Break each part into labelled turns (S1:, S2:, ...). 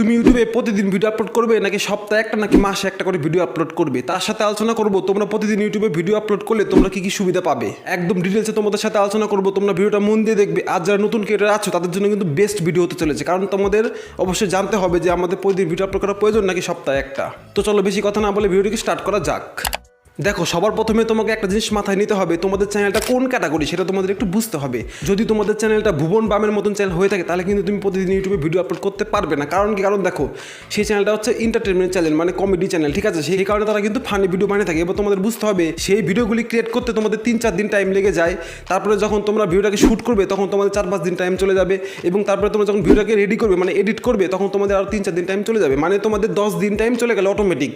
S1: তুমি ইউটিউবে প্রতিদিন ভিডিও আপলোড করবে? নাকি সপ্তাহে একটা, নাকি মাসে একটা করে ভিডিও আপলোড করবে? তার সাথে আলোচনা করব। তোমরা প্রতিদিন ইউটিউবে ভিডিও আপলোড করলে তোমরা কি কি সুবিধা পাবে? একদম ডিটেলসে তোমাদের সাথে আলোচনা করব। তোমরা ভিডিওটা মন দিয়ে দেখবে। আর যারা নতুন ক্রিয়েটার আছো, তাদের জন্য কিন্তু বেস্ট ভিডিও হতে চলেছে। কারণ তোমাদের অবশ্যই জানতে হবে যে আমাদের প্রতিদিন ভিডিও আপলোড করার প্রয়োজন নাকি সপ্তাহে একটা। তো চলো বেশি কথা না বলে ভিডিওটিকে স্টার্ট করা যাক। দেখো, সবার প্রথমে তোমাকে একটা জিনিস মাথায় নিতে হবে, তোমাদের চ্যানেলটা কোন ক্যাটাগরি সেটা তোমাদের একটু বুঝতে হবে। যদি তোমাদের চ্যানেলটা ভুবন বামের মতন চ্যানেল হয়ে থাকে, তাহলে কিন্তু তুমি প্রতিদিন ইউটিউবে ভিডিও আপলোড করতে পারবে না। কারণ কি? কারণ দেখো, সেই চ্যানেলটা হচ্ছে এন্টারটেনমেন্ট চ্যানেল মানে কমেডি চ্যানেল ঠিক আছে? সেই কারণে তারা কিন্তু ফানি ভিডিও বানিয়ে থাকে। এবার তোমাদের বুঝতে হবে, সেই ভিডিওগুলি ক্রিয়েট করতে তোমাদের তিন চার দিন টাইম লেগে যায়। তারপরে যখন তোমরা ভিডিওটাকে শ্যুট করবে, তখন তোমাদের চার পাঁচ দিন টাইম চলে যাবে। এবং তারপরে তোমরা যখন ভিডিওটাকে রেডি করবে মানে এডিট করবে, তখন তোমাদের আরও তিন চার দিন টাইম চলে যাবে। মানে তোমাদের দশ দিন টাইম চলে গেলে অটোমেটিক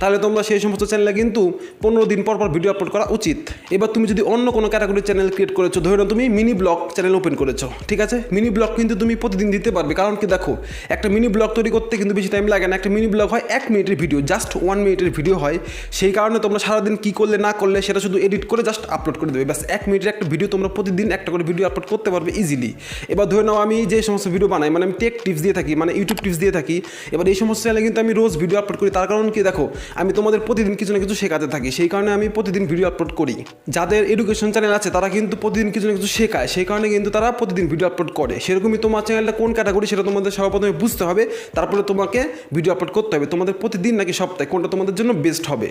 S1: তাহলে তোমরা সেই সমস্ত চ্যানেলে কিন্তু পনেরো দিন পর পর ভিডিও আপলোড করা উচিত। এবার তুমি যদি অন্য কোনো ক্যাটাগরির চ্যানেল ক্রিয়েট করেছ, ধরে তুমি মিনি ব্লগ চ্যানেল ওপেন করেছ, ঠিক আছে? মিনি ব্লগ কিন্তু তুমি প্রতিদিন দিতে পারবে, কারণ কি দেখো, একটা মিনি ব্লগ তৈরি করতে কিন্তু বেশি টাইম লাগে না। একটা মিনি ব্লগ হয় এক মিনিটের ভিডিও জাস্ট ওয়ান মিনিটের ভিডিও হয়। সেই কারণে তোমরা সারাদিন কী করলে, না করলে, সেটা শুধু এডিট করে জাস্ট আপলোড করে দেবে। ব্যাস, এক মিনিটের একটা ভিডিও তোমরা প্রতিদিন একটা করে ভিডিও আপলোড করতে পারবে ইজিলি এবার ধরে নাও আমি যে সমস্ত ভিডিও বানাই মানে আমি টেক টিপস দিয়ে থাকি মানে ইউটিউব টিপস দিয়ে থাকি, এবার এই সমস্ত চ্যানেলে কিন্তু আমি রোজ ভিডিও আপলোড করি। তার কারণ কি দেখো, আমি তোমাদের প্রতিদিন কিছু না কিছু শেখাতে থাকি। সেই কারণে আমি প্রতিদিন ভিডিও আপলোড করি। যাদের এডুকেশন চ্যানেল আছে, তারা কিন্তু প্রতিদিন কিছু না কিছু শেখায়, সেই কারণে কিন্তু তারা প্রতিদিন ভিডিও আপলোড করে। সেরকমই তোমার চ্যানেলটা কোন ক্যাটাগরি সেটা তোমাদের সর্বপ্রথমে বুঝতে হবে, তারপরে তোমাকে ভিডিও আপলোড করতে হবে। তোমাদের প্রতিদিন নাকি সপ্তাহে, কোনটা তোমাদের জন্য বেস্ট হবে?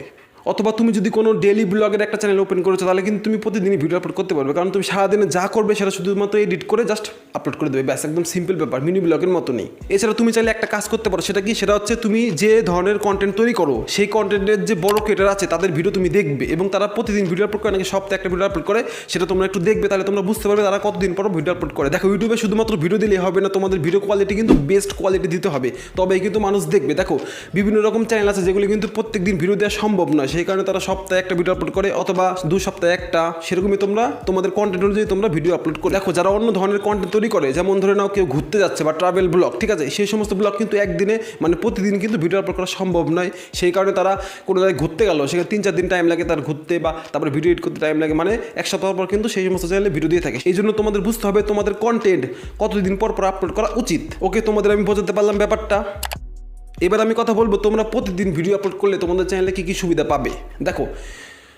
S1: অথবা তুমি যদি কোনো ডেলি ব্লগের একটা চ্যানেল ওপেন করেছ, তাহলে কিন্তু তুমি প্রতিদিনই ভিডিও আপলোড করতে পারবে। কারণ তুমি সারাদিনে যা করবে, সেটা শুধুমাত্র এডিট করে জাস্ট আপলোড করে দেবে। ব্যাস, একদম সিম্পল ব্যাপার মিনি ব্লগের মতো নেই এছাড়া তুমি চাইলে একটা কাজ করতে পারো, সেটা কি? সেটা হচ্ছে তুমি যে ধরনের কন্টেন্ট তৈরি করো, সেই কন্টেন্টের যে বড় ক্রিয়েটার আছে, তাদের ভিডিও তুমি দেখবে এবং তারা প্রতিদিন ভিডিও আপলোড করে, নাকি সপ্তাহে একটা ভিডিও আপলোড করে, সেটা তোমরা একটু দেখবে, তাহলে তোমরা বুঝতে পারবে তারা কতদিন পর ভিডিও আপলোড করে। দেখো ইউটিউবে শুধুমাত্র ভিডিও দিলেই হবে না, তোমাদের ভিডিও কোয়ালিটি কিন্তু বেস্ট কোয়ালিটি দিতে হবে। তবেই কিন্তু মানুষ দেখবে। দেখো, বিভিন্ন রকম চ্যানেল আছে যেগুলো কিন্তু প্রত্যেক দিন ভিডিও দেওয়া সম্ভব নয়। সেই কারণে তারা সপ্তাহে একটা ভিডিও আপলোড করে অথবা দু সপ্তাহে একটা। সেরকমই তোমরা, তোমাদের কন্টেন্ট অনুযায়ী তোমরা ভিডিও আপলোড করে। দেখো, যারা অন্য ধরনের কন্টেন্ট তৈরি করে, যেমন ধরে নাও কেউ ঘুরতে যাচ্ছে বা ট্রাভেল ব্লগ ঠিক আছে? সেই সমস্ত ব্লগ কিন্তু একদিনে মানে প্রতিদিন কিন্তু ভিডিও আপলোড করা সম্ভব নয়। সেই কারণে তারা কোনো জায়গায় ঘুরতে গেল, সেখানে তিন, চার দিন টাইম লাগে তার ঘুরতে বা তারপরে ভিডিও এডিট করতে টাইম লাগে মানে এক সপ্তাহ পর কিন্তু সেই সমস্ত চ্যানেলে ভিডিও দিয়ে থাকে। এই জন্য তোমাদের বুঝতে হবে তোমাদের কন্টেন্ট কতদিন পর পর আপলোড করা উচিত। ওকে তোমাদের আমি বোঝাতে পারলাম ব্যাপারটা। এবার আমি কথা বলব, তোমরা প্রতিদিন ভিডিও আপলোড করলে তোমাদের চ্যানেলে কী কী সুবিধা পাবে? দেখো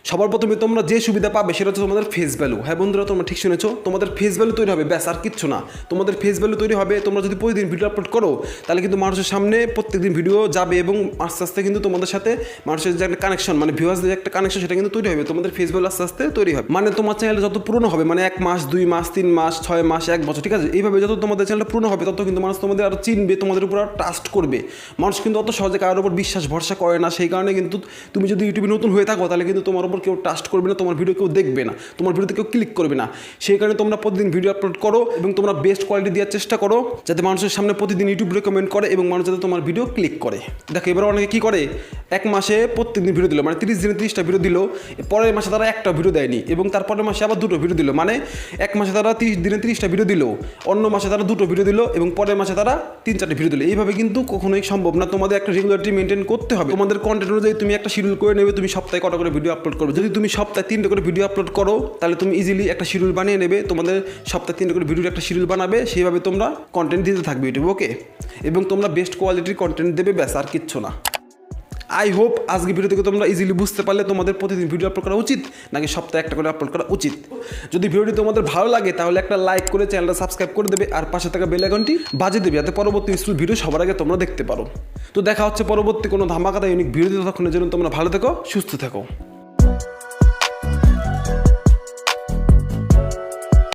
S1: সবার প্রথমে তোমরা যে সুবিধা পাবে সেটা হচ্ছে তোমাদের ফেস ভ্যালু হ্যাঁ বন্ধুরা, তোমরা ঠিক শুনেছো? তোমাদের ফেস ভ্যালু তৈরি হবে, ব্যাস, আর কিচ্ছু না। তোমাদের ফেস ভ্যালু তৈরি হবে, তোমরা যদি প্রতিদিন ভিডিও আপলোড করো, তাহলে কিন্তু মানুষের সামনে প্রত্যেকদিন ভিডিও যাবে এবং আস্তে আস্তে কিন্তু তোমাদের সাথে মানুষের যে একটা কানেকশন মানে ভিউয়ার্সদের একটা কানেকশন সেটা কিন্তু তৈরি হবে। তোমাদের ফেস ভ্যালু আস্তে আস্তে তৈরি হবে। মানে তোমার চ্যানেল যত পুরনো হবে মানে এক মাস, দুই মাস, তিন মাস, ছয় মাস, এক বছর, ঠিক আছে? এইভাবে যত তোমাদের চ্যানেলটা পুরনো হবে, তত কিন্তু মানুষ তোমাদের আরও চিনবে, তোমাদের উপর আরও ট্রাস্ট করবে। মানুষ কিন্তু অত সহজে কারোর উপর বিশ্বাস, ভরসা করে না। সেই কারণে কিন্তু তুমি যদি ইউটিউবে নতুন হয়ে থাকো, তাহলে কিন্তু তোমার উপর কেউ ট্রাস্ট করবে না, তোমার ভিডিও কেউ দেখবে না, তোমার ভিডিওতে কেউ ক্লিক করবে না। সেই কারণে তোমরা প্রতিদিন ভিডিও আপলোড করো এবং তোমরা বেস্ট কোয়ালিটি দেওয়ার চেষ্টা করো, যাতে মানুষের সামনে প্রতিদিন ইউটিউব রেকমেন্ড করে এবং মানুষ যাতে তোমার ভিডিও ক্লিক করে। দেখো, এবার অনেকে কী করে? এক মাসে প্রত্যেকদিন ভিডিও দিল মানে তিরিশ দিনে তিরিশটা ভিডিও দিল, পরের মাসে তারা একটা ভিডিও দেয়নি এবং তারপরের মাসে আবার দুটো ভিডিও দিল মানে এক মাসে তারা তিরিশ দিনে তিরিশটা ভিডিও দিল, অন্য মাসে তারা দুটো ভিডিও দিল এবং পরের মাসে তারা তিন চারটে ভিডিও দিল। এইভাবে কিন্তু কখনোই সম্ভব না, তোমাদের একটা রেগুলারিটি মেনটেন করতে হবে। তোমাদের কন্টেন্ট অনুযায়ী তুমি একটা শিডিউল করে নেবে, তুমি সপ্তাহে কটা করে ভিডিও আপলোড করবে। যদি তুমি সপ্তাহে তিনটে করে ভিডিও আপলোড করো, তাহলে তুমি ইজিলি একটা শিডিউল বানিয়ে নেবে। তোমাদের সপ্তাহে তিনটে করে ভিডিওর একটা শিডিউল বানাবে, সেইভাবে তোমরা কন্টেন্ট দিতে থাকবে ইউটিউবে ওকে এবং তোমরা বেস্ট কোয়ালিটির কন্টেন্ট দেবে, ব্যাস, আর কিচ্ছু না। আই হোপ আজকে ভিডিও থেকে তোমরা ইজিলি বুঝতে পারলে তোমাদের প্রতিদিন ভিডিও আপলোড করা উচিত, নাকি সপ্তাহে একটা করে আপলোড করা উচিত। যদি ভিডিওটি তোমাদের ভালো লাগে, তাহলে একটা লাইক করে চ্যানেলটা সাবস্ক্রাইব করে দেবে, আর পাশে থাকা বেল আইকনটি বাজিয়ে দেবে, যাতে পরবর্তী স্কুল ভিডিও সবার আগে তোমরা দেখতে পারো। তো দেখা হচ্ছে পরবর্তী কোনো ধামাকাতা ইউনিক ভিডিও ততক্ষণের জন্য তোমরা ভালো থেকো, সুস্থ থেকো।